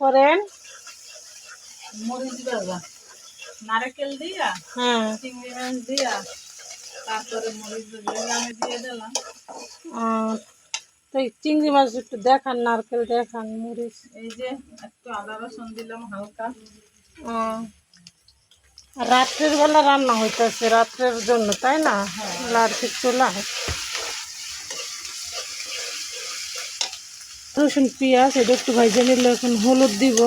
করেন। মরিচ ভাজা নারকেল দিয়া হ্যাঁ। চিংড়ি মাছ দিয়া তারপরে মরিচ ভাজা আমি দিয়ে দিলাম। তো এই চিংড়ি মাছ একটু দেখান নারকেল দেখান মরিচ। এই যে একটু আদা রসুন দিলাম হালকা। রাত্রের বেলা রান্না হইতেছে রাত্রের জন্য তাই না? লার্কির চুলায়। রসুন পেঁয়াজ এটা একটু ভাইজে নিলে এখন হলুদ দিব।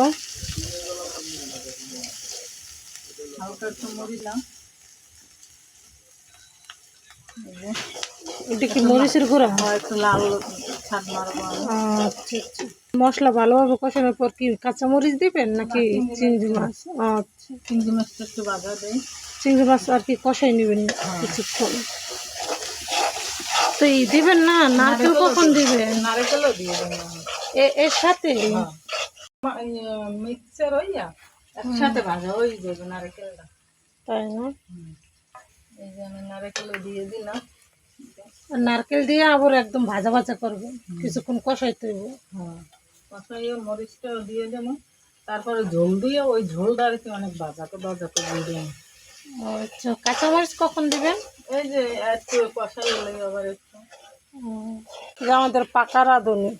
এটা কি মরিচের গুঁড়া? হয়। আচ্ছা আচ্ছা। মশলা ভালোভাবে কষানোর পর কি কাঁচা মরিচ দিবেন নাকি চিংড়ি মাছ? আচ্ছা। চিংড়ি মাছটা একটু বাজা দেয় চিংড়ি মাছ আর কি কষাই নেবেন কিছুক্ষণ। তো এই দিবেন না? নারকেল কখন দিবেন? নারকেলও দিয়ে দেবো। এ- এর সাথে? মিক্সচার হইয়া একসাথে ভাজা ওই যাবে নারকেলটা। তাই না? এই যে আমি নারকেলও দিয়ে দিলাম। আর নারকেল দিয়ে আবার একদম ভাজা ভাজা করব। কিছুক্ষণ কষাই হইব। হ্যাঁ। কষাইয়ে মরিচটাও দিয়ে দেবো। তারপরে ঝোল দিয়ে ওই ঝোলটা আর কি অনেক বাজাতে বাজাতে দিয়ে দেবো। আচ্ছা কাঁচামরিচ কখন দিবেন? এই যে একটু আবার একটু। আমাদের পাকা রাঁধুনি।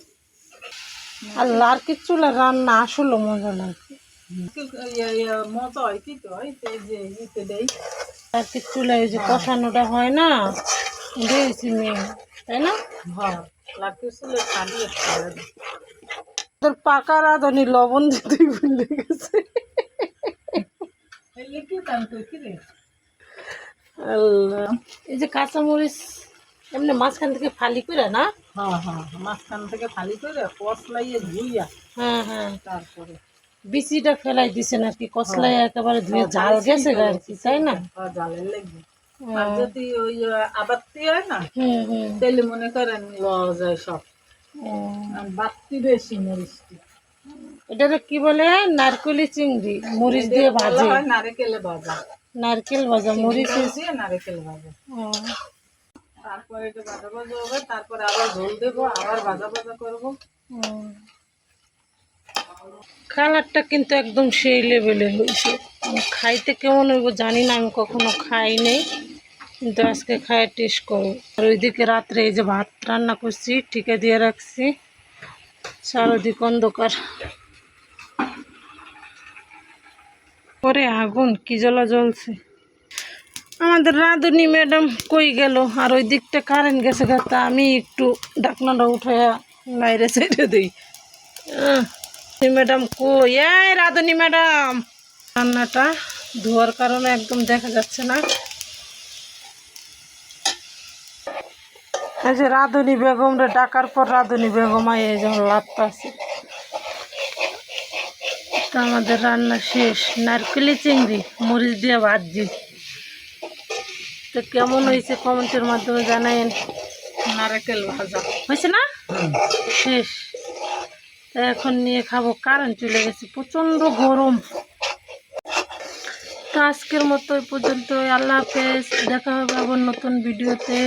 আর লার্কির চুলা রান্না আসলে মজা লাগে ইয়ে ইয়ে মজা হয় কি তো হয় যে দেই। যে কষানোটা হয় না? দিয়েছি মেয়ে তাই না? হ্যাঁ পাকা রাঁধুনি লবণ দিতে ভুলে গেছে এই কি কাম কই কি রে আল্লাহ। এই যে কাঁচামরিচ এমনি মাঝখান থেকে ফালি করে না? হ্যাঁ হ্যাঁ মাঝখান থেকে খালি করে কষলাইয়ে ধুইয়া হ্যাঁ হ্যাঁ। তারপরে বিচিটা ফেলাই দিছে নাকি? কসলাই একেবারে ধুয়ে জাল গেছে আর কি তাই না? জালের লাগবে আর যদি ওই আবাত্তি হয় না তাহলে মনে করেন লওয়া যায় সব। বাত্তি বেশি মরিচটি। এটারে কি বলে? নারকেলি চিংড়ি মরিচ দিয়ে ভাজে। হয় ভাজা। নারকেল ভাজা মরিচ দিয়ে নারকেল ভাজা। তারপরে এটা ভাজা ভাজা হবে তারপরে আবার ঝোল দেবো আবার ভাজা ভাজা করব। কালারটা কিন্তু একদম সেই লেভেলের হয়েছে। আমি খাইতে কেমন হইব জানি না আমি কখনো খাই নাই। কিন্তু আজকে খায় টেস্ট করব। আর ওইদিকে রাত্রে এই যে ভাত রান্না করছি ঠিকে দিয়ে রাখছি। চারদিক অন্ধকার। পরে আগুন, কি জ্বলা জ্বলছে? আমাদের রাঁধুনি ম্যাডাম কই গেল? আর ওই দিকটা কারেন্ট গেছে তা আমি একটু ডাকনাটা উঠাইয়া বাইরে ছেড়ে দিই। ম্যাডাম কই? এই রাঁধুনি ম্যাডাম! রান্নাটা ধোয়ার কারণে একদম দেখা যাচ্ছে না। এই যে রাঁধুনি বেগমরা ডাকার পর রাঁধুনি বেগম এই যখন লাভটা আছে তো আমাদের রান্না শেষ। নারকেলি চিংড়ি মরিচ দিয়ে ভাজি। তো কেমন হয়েছে কমেন্টের মাধ্যমে জানাইন নারকেল ভাজা। হয়েছে না? শেষ। তো এখন নিয়ে খাব। কারেন্ট চলে গেছে প্রচণ্ড গরম। তো আজকের মতো পর্যন্ত আল্লাহ হাফেজ। দেখা হবে আবার নতুন ভিডিওতে।